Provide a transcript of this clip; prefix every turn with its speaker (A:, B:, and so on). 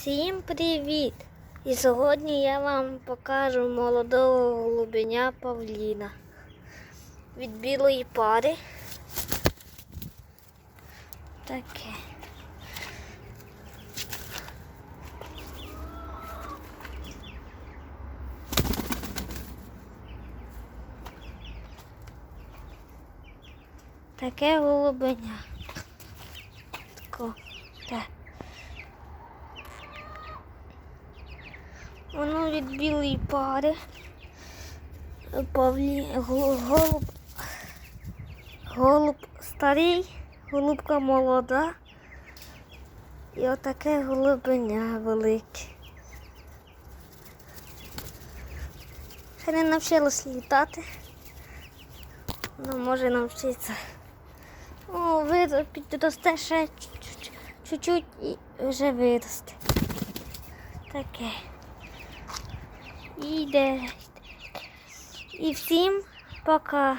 A: Всім привіт! І сьогодні я вам покажу молодого голубеня Павліна від білої пари. Таке. Таке голубеня. Тако. Так. Воно від білої пари. Павлі, голуб, голуб старий, голубка молода. І отаке голубеня велике. Ще не навчилось літати. Ну, може навчитися. О, вир- підросте ще чуть-чуть і вже виросте. Таке. Іде. І всім пока.